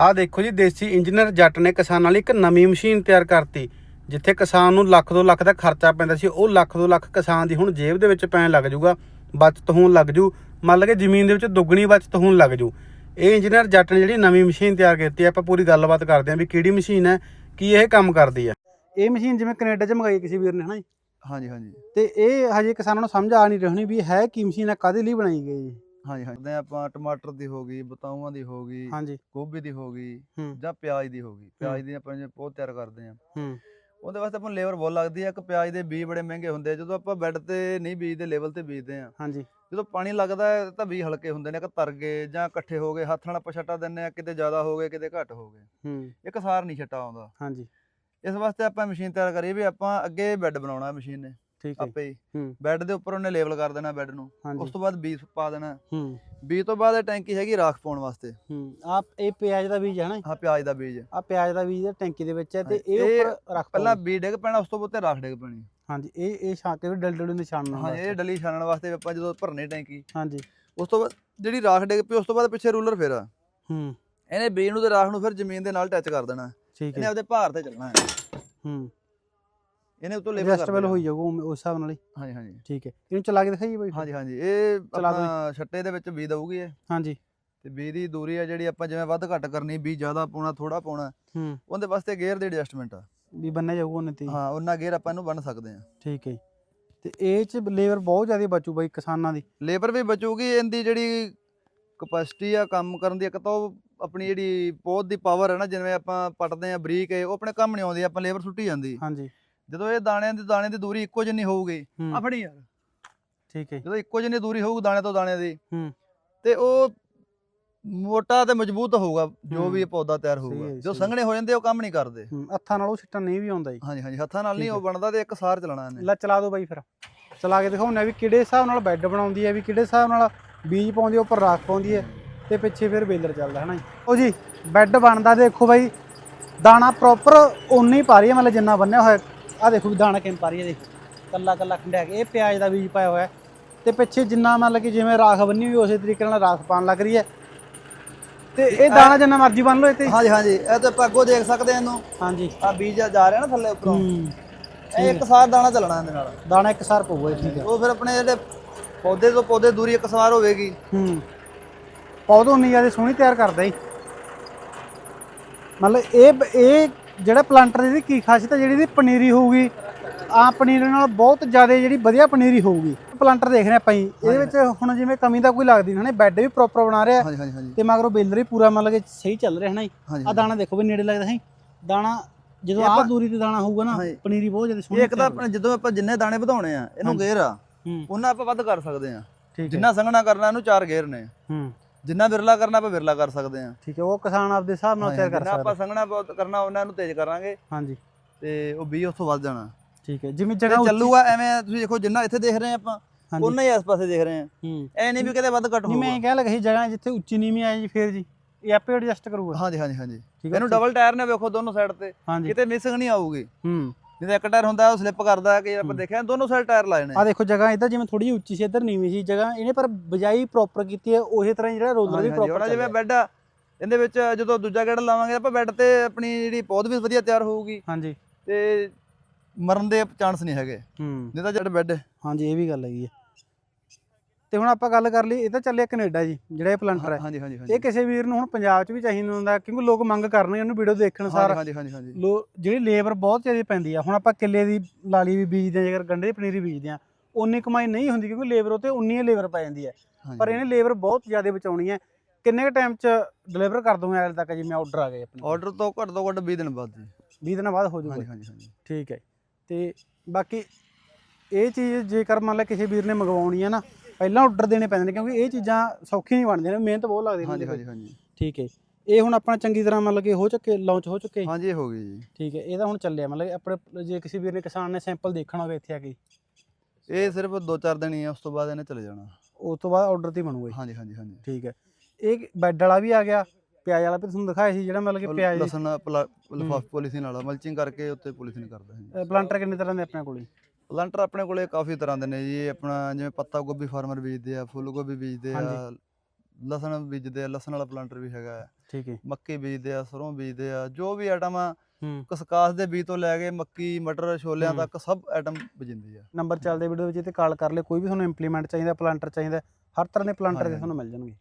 ਆਹ ਦੇਖੋ ਜੀ ਦੇਸੀ ਇੰਜੀਨੀਅਰ ਜੱਟ ਨੇ ਕਿਸਾਨਾਂ ਲਈ ਇੱਕ ਨਵੀਂ ਮਸ਼ੀਨ ਤਿਆਰ ਕਰਤੀ ਜਿੱਥੇ ਕਿਸਾਨ ਨੂੰ ਲੱਖ ਦੋ ਲੱਖ ਦਾ ਖਰਚਾ ਪੈਂਦਾ ਸੀ ਉਹ ਲੱਖ ਦੋ ਲੱਖ ਕਿਸਾਨ ਦੀ ਹੁਣ ਜੇਬ ਦੇ ਵਿੱਚ ਪੈਣ ਲੱਗ ਜਾਊਗਾ ਬਚਤ ਹੋਣ ਲੱਗ ਜੂ ਮੰਨ ਲਓ ਕਿ ਜ਼ਮੀਨ ਦੇ ਵਿੱਚ ਦੁੱਗਣੀ ਬਚਤ ਹੋਣ ਲੱਗ ਜੂ ਇਹ ਇੰਜੀਨੀਅਰ ਜੱਟ ਨੇ ਜਿਹੜੀ ਨਵੀਂ ਮਸ਼ੀਨ ਤਿਆਰ ਕੀਤੀ ਆਪਾਂ ਪੂਰੀ ਗੱਲਬਾਤ ਕਰਦੇ ਹਾਂ ਵੀ ਕਿਹੜੀ ਮਸ਼ੀਨ ਹੈ ਕੀ ਇਹ ਕੰਮ ਕਰਦੀ ਹੈ। ਇਹ ਮਸ਼ੀਨ ਜਿਵੇਂ ਕੈਨੇਡਾ 'ਚ ਮੰਗਾਈ ਕਿਸੇ ਵੀਰ ਨੇ ਹਨਾ ਜੀ? ਹਾਂਜੀ ਹਾਂਜੀ। ਤੇ ਇਹ ਹਜੇ ਕਿਸਾਨਾਂ ਨੂੰ ਸਮਝ ਆ ਨਹੀਂ ਰਹੀ ਵੀ ਹੈ ਕੀ ਮਸ਼ੀਨ ਹੈ ਕਾਦੇ ਲਈ ਬਣਾਈ ਗਈ ਹੈ? ਹਾਂਜੀ ਹਾਂਜੀ। ਤੇ ਆਪਾਂ ਟਮਾਟਰ ਦੀ ਹੋ ਗਈ ਬਤਾਊਆਂ ਦੀ ਹੋ ਗਈ ਹਾਂਜੀ। ਗੋਭੀ ਦੀ ਹੋ ਗਈ ਹੂੰ। ਜਾਂ ਪਿਆਜ਼ ਦੀ ਹੋ ਗਈ। ਪਿਆਜ਼ ਦੀ ਆਪਾਂ ਜੇ ਬਹੁਤ ਤਿਆਰ ਕਰਦੇ ਆ ਹੂੰ। ਉਹਦੇ ਵਾਸਤੇ ਆਪਾਂ ਲੇਬਰ ਬਹੁਤ ਲੱਗਦੀ ਆ। ਇੱਕ ਪਿਆਜ਼ ਦੇ ਬੀਜ ਬੜੇ ਮਹਿੰਗੇ ਹੁੰਦੇ ਆ। ਜਦੋਂ ਆਪਾਂ ਬੈੱਡ ਤੇ ਨਹੀਂ ਬੀਜਦੇ ਲੈਵਲ ਤੇ ਬੀਜਦੇ ਆ ਹਾਂਜੀ। ਜਦੋਂ ਪਾਣੀ ਲੱਗਦਾ ਹੈ ਤਾਂ ਬੀਜ ਹਲਕੇ ਹੁੰਦੇ ਨੇ। ਕਿ ਤਰ ਗਏ ਜਾਂ ਇਕੱਠੇ ਹੋ ਗਏ ਹੱਥ ਨਾਲ ਆਪਾਂ ਛੱਟਾ ਦਿੰਨੇ ਆ ਕਿਤੇ ਜ਼ਿਆਦਾ ਹੋ ਗਏ ਕਿਤੇ ਘੱਟ ਹੋ ਗਏ। ਹੂੰ। ਇੱਕ ਸਾਰ ਨਹੀਂ ਛੱਟਾ ਆਉਂਦਾ। ਹਾਂਜੀ। ਇਸ ਵਾਸਤੇ ਆਪਾਂ ਮਸ਼ੀਨ ਤਿਆਰ ਕਰੀ ਵੀ ਆਪਾਂ ਅੱਗੇ ਬੈੱਡ ਬਣਾਉਣਾ ਮਸ਼ੀਨ ਨੇ। ਠੀਕ ਹੈ ਆਪੇ ਹੀ। ਹੂੰ। ਬੈੱਡ ਦੇ ਉੱਪਰ ਉਹਨੇ ਲੇਬਲ ਕਰ ਦੇਣਾ ਬੈੱਡ ਨੂੰ। ਹਾਂਜੀ। ਉਸ ਤੋਂ ਬਾਅਦ ਬੀਜ ਪਾ ਦੇਣਾ। ਹੂੰ। ਬੀਜ ਤੋਂ ਬਾਅਦ ਇਹ ਟੈਂਕੀ ਹੈਗੀ ਰਾਖ ਪਾਉਣ ਵਾਸਤੇ। ਹੂੰ। ਆ ਇਹ ਪਿਆਜ਼ ਦਾ ਬੀਜ ਹੈ ਨਾ ਹਾਂ ਪਿਆਜ਼ ਦਾ ਬੀਜ। ਆ ਪਿਆਜ਼ ਦਾ ਬੀਜ ਟੈਂਕੀ ਦੇ ਵਿੱਚ ਹੈ ਤੇ ਇਹ ਇਹ ਉੱਪਰ ਰੱਖ ਪਹਿਲਾਂ ਪਾਓ। ਬੀਜ ਡਿੱਗ ਪੈਣਾ ਉਸ ਤੋਂ ਬਾਅਦ ਤੇ ਰਾਖ ਡਿੱਗ ਪੈਣੀ। ਹਾਂਜੀ ਇਹ ਇਹ ਛਾਂ ਕੇ ਵੀ ਡਲ ਡਲ ਨਿਸ਼ਾਨ ਹਾਂ ਇਹ ਡਲੀ ਛਾਣਨ ਵਾਸਤੇ ਆਪਾਂ ਜਦੋਂ ਭਰਨੇ ਟੈਂਕੀ। ਹਾਂਜੀ। ਉਸ ਤੋਂ ਬਾਅਦ ਜਿਹੜੀ ਰਾਖ ਡਿੱਗ ਪਈ ਉਸ ਤੋਂ ਬਾਅਦ ਪਿੱਛੇ ਰੂਲਰ ਫੇਰਾ। ਹੂੰ। ਇਹਨੇ ਬੀਜ ਨੂੰ ਤੇ ਰਾਖ ਨੂੰ ਫਿਰ ਜ਼ਮੀਨ ਦੇ ਨਾਲ ਟੱਚ ਕਰ ਦੇਣਾ। ਠੀਕ ਇਹਨੇ ਹੈ ਆਪਦੇ ਭਾਰ ਤੇ ਚੱਲਣਾ ਹੈ। ਹੂੰ। ਇਹਨੇ ਉਤੋਂ ਲੇਬਲ ਐਡਜਸਟੇਬਲ ਹੋਈ ਜਾਊਗਾ ਉਵੇਂ- ਉਸ ਹਿਸਾਬ ਨਾਲ ਹੀ। ਹਾਂਜੀ ਹਾਂਜੀ। ਠੀਕ ਹੈ। ਇਹਨੂੰ ਚਲਾ ਕੇ ਦਿਖਾਈਏ ਬਾਈ ਹਾਂਜੀ ਹਾਂਜੀ। ਇਹ ਚਲਾ ਦਿਓ ਆਪਣਾ ਛੱਟੇ ਦੇ ਵਿੱਚ ਬੀਜ ਦਊਗੀ ਇਹ। ਹਾਂਜੀ। ਤੇ ਬੀਜ ਦੀ ਦੂਰੀ ਆ ਜਿਹੜੀ ਆਪਾਂ ਜਿਵੇਂ ਵੱਧ ਘੱਟ ਕਰਨੀ ਬੀਜ ਜ਼ਿਆਦਾ ਪਾਉਣਾ ਥੋੜਾ ਪਾਉਣਾ ਹੂੰ। ਉਹਦੇ ਵਾਸਤੇ ਗੇਅਰ ਦੀ ਐਡਜਸਟਮੈਂਟ ਆ। ਵੀ ਬੰਨਿਆ ਜਾਊਗਾ ਉਹਨੇ ਤੇ। ਹੀ। ਹਾਂ ਉਹਨਾਂ ਗੇਅਰ ਆਪਾਂ ਇਹਨੂੰ ਬੰਨ ਸਕਦੇ ਆ ਠੀਕ ਹੈ ਜੀ। ਤੇ ਇਹ ਚ ਲੇਬਰ ਬਹੁਤ ਜ਼ਿਆਦਾ ਬਚੂ ਬਾਈ ਕਿਸਾਨਾਂ ਦੀ। ਲੇਬਰ ਵੀ ਬਚੂਗੀ ਇਹਦੀ ਜਿਹੜੀ ਕਪੈਸਿਟੀ ਆ ਕੰਮ ਕਰਨ ਦੀ ਇੱਕ ਤਾਂ ਉਹ ਆਪਣੀ ਜਿਹੜੀ ਪੌਦ ਦੀ ਪਾਵਰ ਹੈ ਨਾ ਜਿਵੇਂ ਆਪਾਂ ਪੱਟਦੇ ਆ ਬਰੀਕ ਹੈ ਉਹ ਆਪਣੇ ਕੰਮ ਨਹੀਂ ਆਉਂਦੀ ਆਪਾਂ ਲੇਬਰ ਸੁੱਟੀ ਜਾਂਦੀ। ਹਾਂਜੀ। ਜਦੋਂ ਇਹ ਦਾਣਿਆਂ ਦੀ ਦਾਣੇ ਦੀ ਦੂਰੀ ਇੱਕੋ ਜਿੰਨੀ ਹੋਊਗੀ ਹੂੰ। ਆ ਫੜੀ ਯਾਰ। ਠੀਕ ਹੈ। ਜਦੋਂ ਇੱਕੋ ਜਿੰਨੀ ਦੂਰੀ ਹੋਊਗੀ ਦਾਣੇ ਤੋਂ ਦਾਣੇ ਦੀ ਹੂੰ। ਤੇ ਉਹ ਮੋਟਾ ਤੇ ਮਜ਼ਬੂਤ ਹੋਊਗਾ ਜੋ ਵੀ ਇਹ। ਪੌਦਾ ਤਿਆਰ ਸਹੀ ਹੋਊਗਾ। ਹੈ ਜੀ। ਸੰਘਣੇ ਹੋ ਜਾਂਦੇ ਉਹ ਕੰਮ ਨਹੀਂ ਕਰਦੇ। ਹੂੰ ਹੱਥਾਂ ਨਾਲ ਉਹ ਸਿੱਟਾ ਨਹੀਂ ਵੀ ਆਉਂਦਾ ਜੀ। ਹਾਂਜੀ ਹਾਂਜੀ ਹੱਥਾਂ ਨਾਲ ਨਹੀਂ ਠੀਕ ਉਹ ਬਣਦਾ ਤੇ ਇੱਕ ਸਾਰ ਚਲਾਣਾ ਇਹਨੇ। ਲੈ ਚਲਾ ਦਿਓ ਬਾਈ ਫਿਰ। ਚਲਾ ਕੇ ਦਿਖਾਉਂਦੇ ਆ ਵੀ ਕਿਹੜੇ ਹਿਸਾਬ ਨਾਲ ਬੈੱਡ ਬਣਾਉਂਦੀ ਹੈ ਵੀ ਕਿਹੜੇ ਹਿਸਾਬ ਨਾਲ ਬੀਜ ਪਾਉਂਦੀ ਹੈ ਉੱਪਰ ਰਾਖ ਪਾਉਂਦੀ ਹੈ ਤੇ ਪਿੱਛੇ ਫਿਰ ਬੇਲਰ ਚੱਲਦਾ ਹੈ ਨਾ ਜੀ। ਉਹ ਜੀ ਬੈੱਡ ਬਣਦਾ ਦੇਖੋ ਬਾਈ ਦਾਣਾ ਪ੍ਰੋਪਰ ਓਨੀ ਹੀ ਪਾ ਰਹੀ ਹੈ ਮਤਲਬ ਜਿੰਨਾ ਬੰਨਿਆ ਹੋਇਆ। ਆ ਦੇਖੋ ਵੀ ਦਾਣਾ ਕਿੰਨ ਪਾ ਰਹੀ ਹੈ ਦੇਖ। ਕੱਲਾ ਕੱਲਾ ਖੰਡਿਆ ਇਹ ਪਿਆਜ਼ ਦਾ ਬੀਜ ਪਾਇਆ ਹੋਇਆ ਤੇ ਪਿੱਛੇ ਜਿੰਨਾ ਮਤਲਬ ਕਿ ਜਿਵੇਂ ਰਾਖ ਬੰਨੀ ਹੋਈ ਉਸੇ ਤਰੀਕੇ ਨਾਲ ਰਾਖ ਪਾਣ ਲੱਗ ਰਹੀ ਹੈ। ਤੇ ਇਹ ਦਾਣਾ ਜਿੰਨਾ ਮਰਜ਼ੀ ਬੰਨ ਲਓ ਤੇ ਹਾਂਜੀ ਹਾਂਜੀ। ਇਹ ਤੇ ਆਪਾਂ ਅੱਗੋਂ ਦੇਖ ਸਕਦੇ ਆ ਇਹਨੂੰ। ਹਾਂਜੀ। ਆ ਬੀਜ ਜਾ ਰਿਹਾ ਨਾ ਥੱਲੇ ਉੱਪਰੋਂ। ਹੂੰ। ਇਹ ਇੱਕ ਸਾਰ ਦਾਣਾ ਚੱਲਣਾ ਇਹਦੇ ਨਾਲ। ਦਾਣਾ ਇੱਕ ਸਾਰ ਪਊਗਾ ਠੀਕ ਹੈ ਉਹ ਫਿਰ ਆਪਣੇ ਜਿਹੜੇ ਪੌਦੇ ਤੋਂ ਪੌਦੇ ਦੂਰੀ ਇੱਕ ਸਾਰ ਹੋਵੇਗੀ। ਹੂੰ। ਪੌਦੋਂ ਨਹੀਂ ਜ਼ਿਆਦਾ ਸੋਹਣੀ ਤਿਆਰ ਕਰਦਾ ਹੀ ਮਤਲਬ ਇਹ ਇਹ ਜਿਹੜਾ ਪਲਾਂਟਰ ਦੀ ਕੀ ਖਾਸੀਅਤ ਹੈ ਜਿਹੜੀ ਇਹਦੀ ਪਨੀਰੀ ਹੋਊਗੀ ਆ ਪਨੀਰੀ ਨਾਲ ਬਹੁਤ ਜ਼ਿਆਦਾ ਜਿਹੜੀ ਵਧੀਆ ਪਨੀਰੀ ਹੋਊਗੀ। ਪਲਾਂਟਰ ਦੇਖ ਰਹੇ ਆਪਾਂ ਜੀ। ਇਹਦੇ ਵਿੱਚ ਹੁਣ ਜਿਵੇਂ ਕਮੀ ਤਾਂ ਕੋਈ ਲੱਗਦੀ ਨਹੀਂ ਬੈੱਡ ਵੀ ਪ੍ਰੋਪਰ ਬਣਾ ਰਿਹਾ। ਤੇ ਮਗਰੋਂ ਬੇਲਰ ਵੀ ਪੂਰਾ ਮਤਲਬ ਕਿ ਸਹੀ ਚੱਲ ਰਿਹਾ ਹੈ ਨਾ ਜੀ ਆ ਦਾਣਾ ਦੇਖੋ ਵੀ ਨੇੜੇ ਲੱਗਦਾ ਹੈ ਦਾਣਾ ਜਦੋਂ ਆਹ ਆਪਾਂ- ਦੂਰੀ ਤੇ ਦਾਣਾ ਹੋਊਗਾ ਨਾ। ਪਨੀਰੀ ਬਹੁਤ ਜ਼ਿਆਦਾ ਸੋਹਣੀ ਇੱਕ ਤਾਂ ਆਪਣੇ ਜਦੋਂ ਆਪਾਂ ਜਿੰਨੇ ਦਾਣੇ ਵਧਾਉਣੇ ਆ ਇਹਨੂੰ। ਗੇਅਰ ਆ ਉਹਨਾਂ ਆਪਾਂ ਵੱਧ ਕਰ ਸਕਦੇ ਆ। ਜਿੰਨਾ ਸੰਘਣਾ ਕਰਨਾ ਇਹਨੂੰ ਚਾਰ ਗੇਅਰ ਨੇ। ਹੂੰ। ਜਿੰਨਾ ਵਿਰਲਾ ਕਰਨਾ ਆਪਾਂ ਵਿਰਲਾ ਕਰ ਸਕਦੇ ਆ ਠੀਕ ਹੈ ਉਹ ਕਿਸਾਨ ਆਪਦੇ ਹਿਸਾਬ ਨਾਲ ਤਿਆਰ ਕਰ ਜਿੰਨਾ ਆਪਾਂ ਸਕਦਾ ਸੰਘਣਾ ਬਹੁਤ ਕਰਨਾ ਉਹਨਾਂ ਨੂੰ ਤੇਜ਼ ਕਰਾਂਗੇ। ਹਾਂਜੀ। ਤੇ ਉਹ ਬੀਜ ਉੱਥੋਂ ਵੱਧ ਜਾਣਾ। ਠੀਕ ਹੈ ਜਿਵੇਂ ਤੇ ਜਗ੍ਹਾ ਉੱਚੀ- ਚੱਲੂਗਾ ਐਵੇਂ ਤੁਸੀਂ ਦੇਖੋ ਜਿੰਨਾ ਇੱਥੇ ਦੇਖ ਰਹੇ ਆ ਆਪਾਂ ਹਾਂਜੀ। ਉਹਨਾਂ ਹੀ ਆਸ-ਪਾਸੇ ਦੇਖ ਰਹੇ ਆ ਹੂੰ। ਐ ਨਹੀਂ ਵੀ ਕਿਤੇ ਵੱਧ ਘੱਟ ਨਹੀਂ ਮੈਂ ਹੋਊਗਾ। ਇਹ ਕਹਿ ਲੱਗਾ ਸੀ ਜਗ੍ਹਾ ਜਿੱਥੇ ਉੱਚੀ ਨੀਵੀਂ ਆਏ ਜੀ ਫੇਰ ਜੀ ਇਹ ਆਪੇ ਐਡਜਸਟ ਕਰੂਗਾ। ਹਾਂਜੀ ਹਾਂਜੀ ਹਾਂਜੀ। ਠੀਕ ਹੈ ਇਹਨੂੰ ਡਬਲ ਟਾਇਰ ਨੇ ਵੇਖੋ ਦੋਨੋਂ ਸਾਈਡ ਤੇ। ਹਾਂਜੀ। ਕਿਤੇ ਮਿਸਿੰਗ ਨਹੀਂ ਆਊਗੀ। ਹੂੰ। ਤਾਂ ਇੱਕ ਟਾਇਰ ਹੁੰਦਾ ਉਹ ਸਲਿੱਪ ਕਰਦਾ ਕਿ ਆਪਾਂ ਦੇਖਿਆ ਦੋਨੋਂ ਸਾਈਡ ਟਾਇਰ ਲਾਏ ਨੇ ਆ। ਦੇਖੋ ਜਗ੍ਹਾ ਇੱਧਰ ਜਿਵੇਂ ਥੋੜੀ ਉੱਚੀ ਸੀ ਇੱਧਰ ਨੀਵੀਂ ਸੀ ਜਗ੍ਹਾ ਇਹਨੇ ਪਰ ਬਜਾਈ ਪ੍ਰੋਪਰ ਕੀਤੀ ਹੈ ਉਸੇ ਤਰ੍ਹਾਂ ਜਿਹੜਾ ਰੋਲਰ ਵੀ ਪ੍ਰੋਪਰ ਜਿਵੇਂ ਬੈੱਡ ਇਹਦੇ ਵਿੱਚ ਜਦੋਂ ਦੂਜਾ ਗੇੜ ਲਾਵਾਂਗੇ ਆਪਾਂ ਬੈੱਡ ਤੇ ਆਪਣੀ ਜਿਹੜੀ ਪੌਦ ਵੀ ਵਧੀਆ ਤਿਆਰ ਹੋਊਗੀ। ਹਾਂਜੀ। ਤੇ ਮਰਨ ਦੇ ਚਾਂਸ ਨਹੀਂ ਹੈਗੇ। ਹੂੰ। ਨਹੀਂ ਤਾਂ ਜਿਹੜਾ ਬੈੱਡ ਹਾਂਜੀ ਇਹ ਵੀ ਗੱਲ ਹੈਗੀ ਹੈ। ਤੇ ਹੁਣ ਆਪਾਂ ਗੱਲ ਕਰ ਲਈ ਇਹ ਤਾਂ ਚੱਲਿਆ ਕੈਨੇਡਾ ਜੀ ਜਿਹੜਾ ਇਹ ਪਲੰਟਰ ਹੈ। ਹਾਂਜੀ ਹਾਂਜੀ ਹਾਂਜੀ। ਇਹ ਕਿਸੇ ਵੀਰ ਨੂੰ ਹੁਣ ਪੰਜਾਬ 'ਚ ਵੀ ਚਾਹੀਦਾ ਹੁੰਦਾ ਕਿਉਂਕਿ ਲੋਕ ਮੰਗ ਕਰਨਗੇ ਉਹਨੂੰ ਵੀਡੀਓ ਦੇਖਣ ਸਾਰ। ਹਾਂਜੀ ਹਾਂਜੀ ਹਾਂਜੀ। ਲੋ ਜਿਹੜੀ ਲੇਬਰ ਬਹੁਤ ਜ਼ਿਆਦਾ ਪੈਂਦੀ ਆ। ਹੁਣ ਆਪਾਂ ਕਿੱਲੇ ਦੀ ਲਾਲੀ ਵੀ ਬੀਜਦੇ ਆ ਜੇਕਰ ਗੰਡੇ ਦੀ ਪਨੀਰੀ ਬੀਜਦੇ ਆ ਉਨੀ ਕਮਾਈ ਨਹੀਂ ਹੁੰਦੀ ਕਿਉਂਕਿ ਲੇਬਰ ਉਤੇ ਉਨੀ ਹੀ ਲੇਬਰ ਪੈ ਜਾਂਦੀ ਹੈ। ਪਰ ਇਹਨੇ ਲੇਬਰ ਬਹੁਤ ਜ਼ਿਆਦਾ ਬਚਾਉਣੀ ਹੈ। ਕਿੰਨੇ ਕ ਟਾਈਮ 'ਚ ਡਿਲੀਵਰ ਕਰ ਦੂੰਗਾ ਹਾਲੇ ਤੱਕ ਜਿਵੇਂ ਆਰਡਰ ਆ ਗਏ ਆਪਣੇ ਆਰਡਰ ਤੋਂ ਘੱਟ ਤੋਂ ਘੱਟ 20 ਦਿਨ ਬਾਅਦ ਜੀ। 20 ਦਿਨਾਂ ਬਾਅਦ ਹੋ ਜਾਊਗਾ। ਹਾਂਜੀ ਹਾਂਜੀ ਹਾਂਜੀ। ਠੀਕ ਹੈ। ਤੇ ਬਾਕੀ ਇਹ ਚੀਜ਼ ਜੇਕਰ ਮੰਨ ਲਾ ਕਿਸੇ ਵੀਰ ਨੇ ਮੰਗਵਾਉਣੀ ਹੈ ਨਾ ਪਹਿਲਾਂ ਆਰਡਰ ਦੇਣੇ ਪੈਂਦੇ ਨੇ ਕਿਉਂਕਿ ਇਹ ਚੀਜ਼ਾਂ ਸੌਖੀਆਂ ਨਹੀਂ ਬਣਦੀਆਂ ਨੇ ਮਿਹਨਤ ਬਹੁਤ ਲੱਗਦੀ ਹਾਂਜੀ ਹੈ ਹਾਂਜੀ ਹਾਂਜੀ। ਠੀਕ ਹੈ ਇਹ ਹੁਣ ਆਪਣਾ ਚੰਗੀ ਤਰ੍ਹਾਂ ਮਤਲਬ ਕਿ ਹੋ ਚੁੱਕੇ ਲਾਂਚ ਹੋ ਚੁੱਕੇ? ਹਾਂਜੀ ਹੋ ਗਈ ਜੀ। ਠੀਕ ਹੈ ਇਹਦਾ ਹੁਣ ਚੱਲਿਆ ਮਤਲਬ ਕਿ ਆਪਣੇ ਜੇ ਕਿਸੇ ਵੀਰ ਨੇ ਕਿਸਾਨ ਨੇ ਸੈਂਪਲ ਦੇਖਣਾ ਹੋਵੇ ਇੱਥੇ ਆ ਕੇ। ਇਹ ਸਿਰਫ 2-4 ਦਿਨ ਹੀ ਆ ਉਸ ਤੋਂ ਬਾਅਦ ਇਹਨੇ ਚਲੇ ਜਾਣਾ। ਉਸ ਤੋਂ ਬਾਅਦ ਆਰਡਰ ਤੇ ਬਣੂਗਾ। ਹਾਂਜੀ ਹਾਂਜੀ ਹਾਂਜੀ। ਠੀਕ ਹੈ। ਇਹ ਬੈੱਡ ਵਾਲਾ ਵੀ ਆ ਗਿਆ ਪਿਆਜ਼ ਵਾਲਾ ਵੀ ਤੁਹਾਨੂੰ ਦਿਖਾਇਆ ਸੀ ਜਿਹੜਾ ਮਤਲਬ ਕਿ ਪਿਆਜ਼ ਲਸਣ ਲਫਾਫ ਪੋਲੀਥੀਨ ਵਾਲਾ ਮਲਚਿੰਗ ਕਰਕੇ ਉੱਤੇ ਪੋਲੀਥੀਨ ਕਰਦਾ ਹੈ ਪਲਾਂਟਰ ਕਿੰਨੇ ਤਰ੍ਹਾਂ ਦੇ ਆਪਣੇ ਕੋਲੇ ਪਲਾਂਟਰ ਆਪਣੇ ਕੋਲੇ ਕਾਫੀ ਤਰ੍ਹਾਂ ਦੇ ਨੇ ਜੀ ਆਪਣਾ ਜਿਵੇਂ ਪੱਤਾ ਗੋਭੀ ਫਾਰਮਰ ਬੀਜਦੇ ਆ ਫੁੱਲ ਗੋਭੀ ਬੀਜਦੇ ਆ ਲਸਣ ਬੀਜਦੇ ਆ ਲਸਣ ਵਾਲਾ ਪਲਾਂਟਰ ਵੀ ਹੈਗਾ ਆ। ਠੀਕ ਹੈ। ਮੱਕੀ ਬੀਜਦੇ ਆ ਸਰੋਂ ਬੀਜਦੇ ਆ ਜੋ ਵੀ ਆਈਟਮ ਆ ਹੂੰ। ਕਸਕਾਸ ਦੇ ਬੀਜ ਤੋਂ ਲੈ ਕੇ ਮੱਕੀ ਮਟਰ ਛੋਲਿਆਂ ਹੂੰ। ਤੱਕ ਸਭ ਆਈਟਮ ਬੀਜਿੰਦੀ ਆ। ਨੰਬਰ ਚੱਲਦੇ ਵੀਡੀਓ ਵਿੱਚ ਤੇ ਕਾਲ ਕਰ ਲਿਓ ਕੋਈ ਵੀ ਤੁਹਾਨੂੰ ਇੰਪਲੀਮੈਂਟ ਚਾਹੀਦਾ ਪਲਾਂਟਰ ਚਾਹੀਦਾ ਹਰ ਤਰ੍ਹਾਂ ਦੇ ਪਲਾਂਟਰ ਦੇ ਹਾਂਜੀ। ਤੁਹਾਨੂੰ ਮਿਲ ਜਾਣਗੇ।